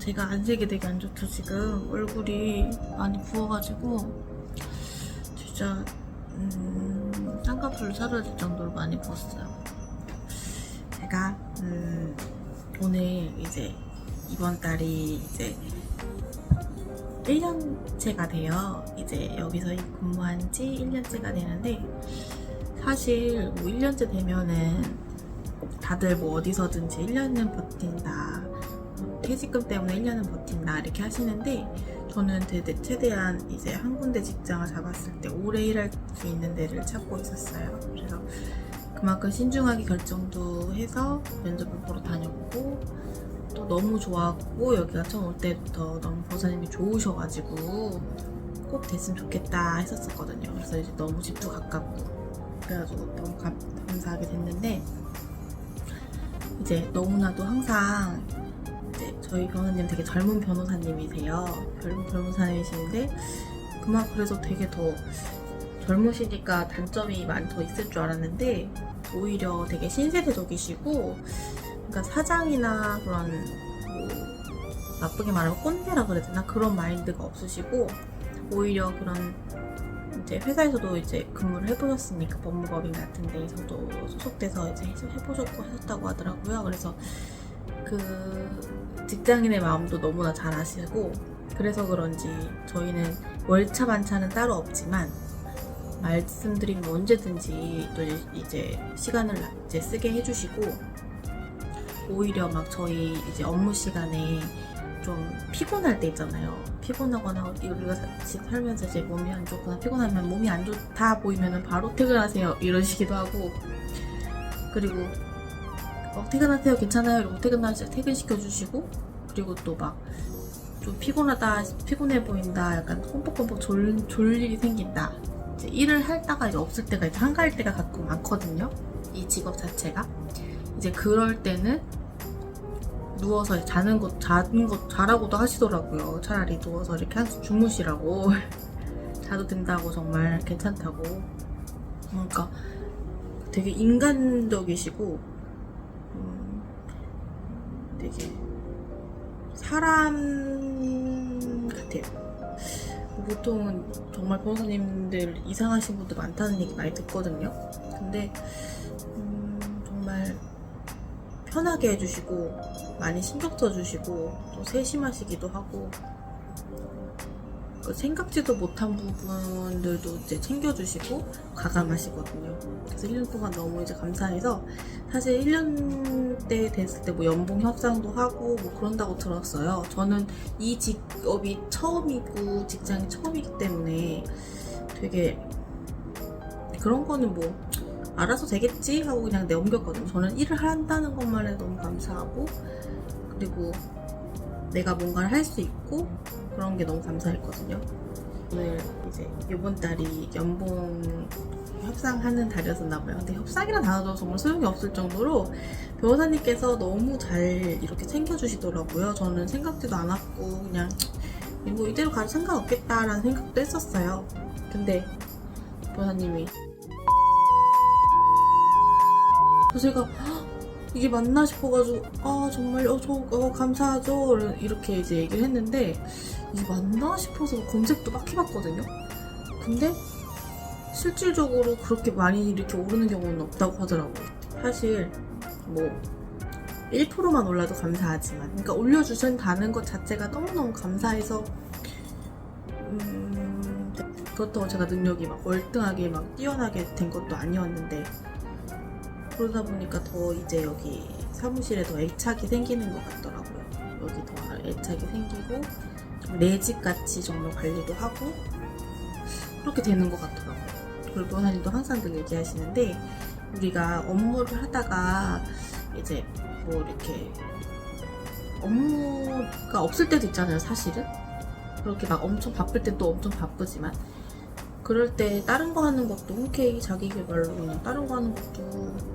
제가 안색이 되게 안 좋죠 지금 얼굴이 많이 부어가지고 진짜 음, 쌍꺼풀 사라질 정도로 많이 부었어요. 제가 음, 오늘 이제 이번 달이 이제 1년째가 돼요. 이제 여기서 근무한 지 1년째가 되는데 사실 뭐 1년째 되면은 다들 뭐 어디서든지 1년은 버틴다. 뭐 퇴직금 때문에 1년은 버틴다. 이렇게 하시는데 저는 대- 최대한 이제 한 군데 직장을 잡았을 때 오래 일할 수 있는 데를 찾고 있었어요. 그래서 그만큼 신중하게 결정도 해서 면접을 보러 다녔고 또 너무 좋았고 여기가 처음 올 때부터 너무 보사님이 좋으셔가지고 꼭 됐으면 좋겠다 했었었거든요. 그래서 이제 너무 집도 가깝고 그래가지고 너무 감, 감사하게 됐는데 이제 너무나도 항상 저희 변호사님 되게 젊은 변호사님이세요. 젊은 변호사님이신데 그만 그래서 되게 더 젊으시니까 단점이 많이 더 있을 줄 알았는데 오히려 되게 신세대적이시고 그러니까 사장이나 그런 뭐 나쁘게 말하면 꼰대라 그래야 되나 그런 마인드가 없으시고 오히려 그런 이제 회사에서도 이제 근무를 해보셨으니까 법무법인 같은 데에서도 소속돼서 이제 해보셨고 하셨다고 하더라고요. 그래서 그 직장인의 마음도 너무나 잘 아시고 그래서 그런지 저희는 월차 반차는 따로 없지만 말씀드리면 언제든지 또 이제 시간을 이제 쓰게 해주시고 오히려 막 저희 이제 업무 시간에 좀 피곤할 때 있잖아요. 피곤하거나 우리가 살면서 이제 몸이 안 좋거나 피곤하면 몸이 안 좋다 보이면은 바로 퇴근하세요 이러시기도 하고 그리고 어, 퇴근하세요. 괜찮아요? 이러고 퇴근하시 퇴근 시켜주시고 그리고 또 막 좀 피곤하다 피곤해 보인다 약간 꼼뻑꼼뻑 졸, 졸 일이 생긴다. 이제 일을 할다가 이제 없을 때가 이제 한가할 때가 가끔 많거든요. 이 직업 자체가. 이제 그럴 때는 누워서 자는 것 자는 것 자라고도 하시더라고요. 차라리 누워서 이렇게 한숨 주무시라고. 자도 된다고 정말 괜찮다고. 그러니까 되게 인간적이시고 음, 되게 사람 같아요. 보통은 정말 변호사님들 이상하신 분들 많다는 얘기 많이 듣거든요. 근데 음, 정말 편하게 해주시고 많이 신경 써주시고 또 세심하시기도 하고 그 생각지도 못한 부분들도 이제 챙겨주시고 가감하시거든요. 그래서 1년 동안 너무 이제 감사해서 사실 1년 때 됐을 때 뭐 연봉 협상도 하고 뭐 그런다고 들었어요. 저는 이 직업이 처음이고 직장이 처음이기 때문에 되게 그런 거는 뭐 알아서 되겠지 하고 그냥 넘겼거든요. 저는 일을 한다는 것만 해도 너무 감사하고 그리고 내가 뭔가를 할 수 있고 그런 게 너무 감사했거든요. 오늘 이제 이번 달이 연봉 협상하는 달이었었나 봐요. 근데 협상이란 단어도 정말 소용이 없을 정도로 변호사님께서 너무 잘 이렇게 챙겨주시더라고요. 저는 생각지도 않았고 그냥 뭐 이대로 가도 상관없겠다라는 생각도 했었어요. 근데 변호사님이 그래서 제가 "헉, 이게 맞나 싶어가지고 아 정말 어, 저 어, 감사하죠 이렇게 이제 얘기를 했는데 이게 맞나 싶어서 검색도 막 해봤거든요. 근데 실질적으로 그렇게 많이 이렇게 오르는 경우는 없다고 하더라고요. 사실 뭐 1%만 올라도 감사하지만 그러니까 올려주신다는 것 자체가 너무너무 감사해서 음, 그렇다고 제가 능력이 막 월등하게 막 뛰어나게 된 것도 아니었는데 그러다 보니까 더 이제 여기 사무실에 더 애착이 생기는 것 같더라고요. 여기 더 애착이 생기고 내 집 같이 정말 관리도 하고 그렇게 되는 것 같더라고요. 그리고 변호사님도 항상 늘 얘기하시는데 우리가 업무를 하다가 이제 뭐 이렇게 업무가 없을 때도 있잖아요, 사실은. 그렇게 막 엄청 바쁠 때 또 엄청 바쁘지만 그럴 때 다른 거 하는 것도 흔쾌히 자기 개발로 그냥 다른 거 하는 것도 딴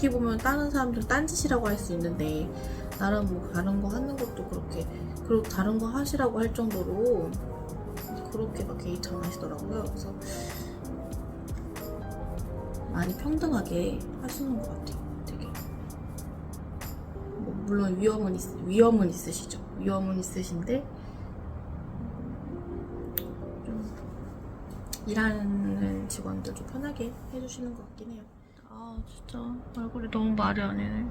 어떻게 보면 다른 사람들 딴짓이라고 할 수 있는데 나름 뭐 다른 거 하는 것도 그렇게 그리고 다른 거 하시라고 할 정도로 그렇게 막 개의치 하시더라고요. 그래서 많이 평등하게 하시는 것 같아요. 되게 뭐 물론 위험은 있, 위험은 있으시죠. 위험은 있으신데 좀 일하는 직원들 좀 편하게 해주시는 것 같긴 해요. 아 진짜 얼굴이 너무 말이. 모르겠어요.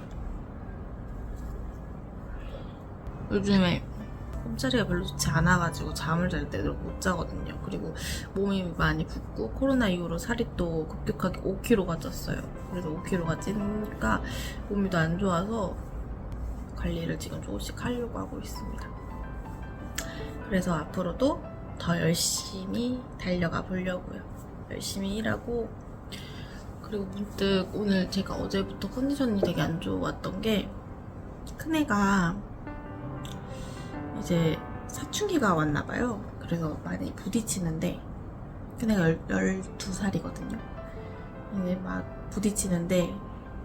요즘에 꿈자리가 별로 좋지 않아가지고 잠을 잘 때도 못 자거든요. 그리고 몸이 많이 붓고 코로나 이후로 살이 또 급격하게 5kg가 쪘어요. 그래서 5kg가 찌니까 몸이 더 안 좋아서 관리를 지금 조금씩 하려고 하고 있습니다. 그래서 앞으로도 더 열심히 달려가 보려고요. 열심히 일하고 그리고 문득 오늘 제가 어제부터 컨디션이 되게 안 좋았던 게 큰애가 이제 사춘기가 왔나 봐요. 그래서 많이 부딪히는데 큰애가 12살이거든요. 근데 막 부딪히는데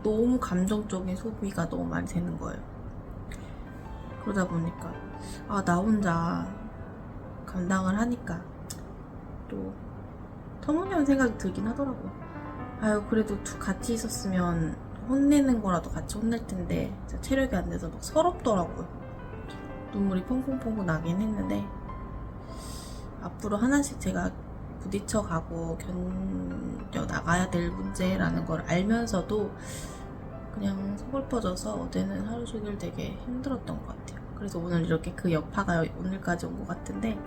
너무 감정적인 소비가 너무 많이 되는 거예요. 그러다 보니까 아 나 혼자 감당을 하니까 또 터무니없는 생각이 들긴 하더라고요. 아유 그래도 두 같이 있었으면 혼내는 거라도 같이 혼낼 텐데 체력이 안 돼서 막 서럽더라고요. 눈물이 펑펑펑펑 나긴 했는데 앞으로 하나씩 제가 부딪혀 가고 견뎌 나가야 될 문제라는 걸 알면서도 그냥 서글퍼져서 어제는 하루 종일 되게 힘들었던 것 같아요. 그래서 오늘 이렇게 그 여파가 오늘까지 온 것 같은데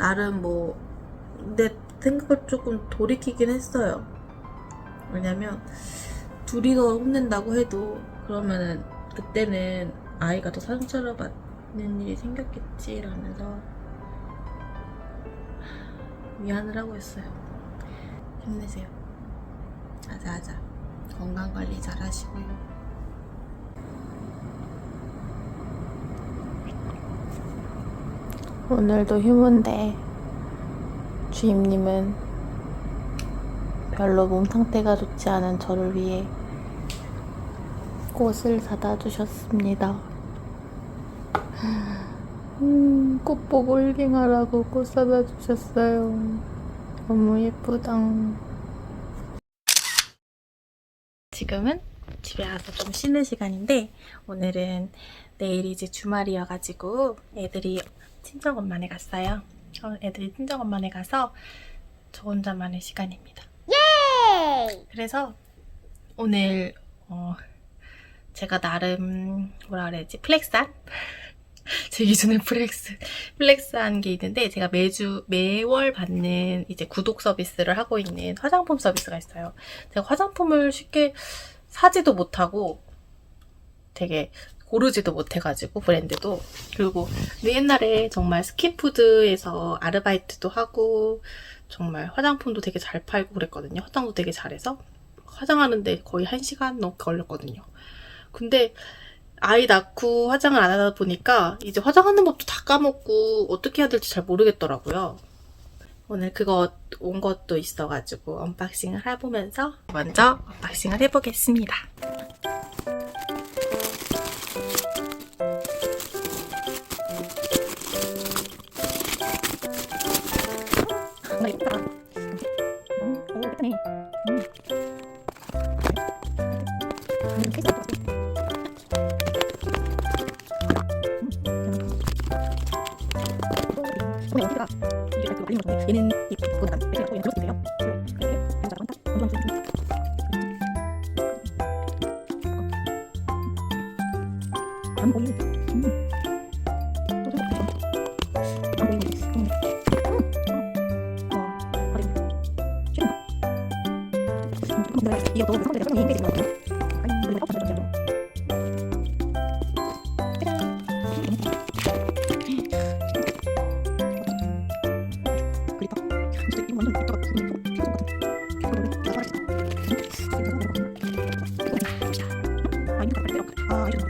나름 뭐 내 생각을 조금 돌이키긴 했어요. 왜냐면 둘이 더 혼낸다고 해도 그러면은 그때는 아이가 더 상처를 받는 일이 생겼겠지라면서 미안을 하고 있어요. 힘내세요. 아자아자. 건강 관리 잘 하시고요. 오늘도 휴무인데 주임님은 별로 몸 상태가 좋지 않은 저를 위해 꽃을 사다 주셨습니다. 음, 꽃 보고 힐링하라고 꽃 사다 주셨어요. 너무 예쁘다. 지금은 집에 와서 좀 쉬는 시간인데 오늘은 내일이 이제 주말이어가지고 애들이 친정 엄마네 갔어요. 어, 애들이 친정 엄마네 가서 저 혼자만의 시간입니다. 그래서 오늘 어, 제가 나름 뭐라 그래야지 플렉스한 제 기준에 플렉스 플렉스한 게 있는데 제가 매주 매월 받는 이제 구독 서비스를 하고 있는 화장품 서비스가 있어요. 제가 화장품을 쉽게 사지도 못하고 되게 고르지도 못해가지고 브랜드도 그리고 근데 옛날에 정말 스킨푸드에서 아르바이트도 하고 정말 화장품도 되게 잘 팔고 그랬거든요. 화장도 되게 잘해서 화장하는데 거의 1시간 넘게 걸렸거든요. 근데 아이 낳고 화장을 안 하다 보니까 이제 화장하는 법도 다 까먹고 어떻게 해야 될지 잘 모르겠더라고요. 오늘 그거 온 것도 있어가지고 언박싱을 해보면서 먼저 언박싱을 해보겠습니다. 나 예쁘다. 음, 오, 예쁘네. 음. 음, 케이스 예쁘다. 오늘 어디가 그그 아. 아, 이거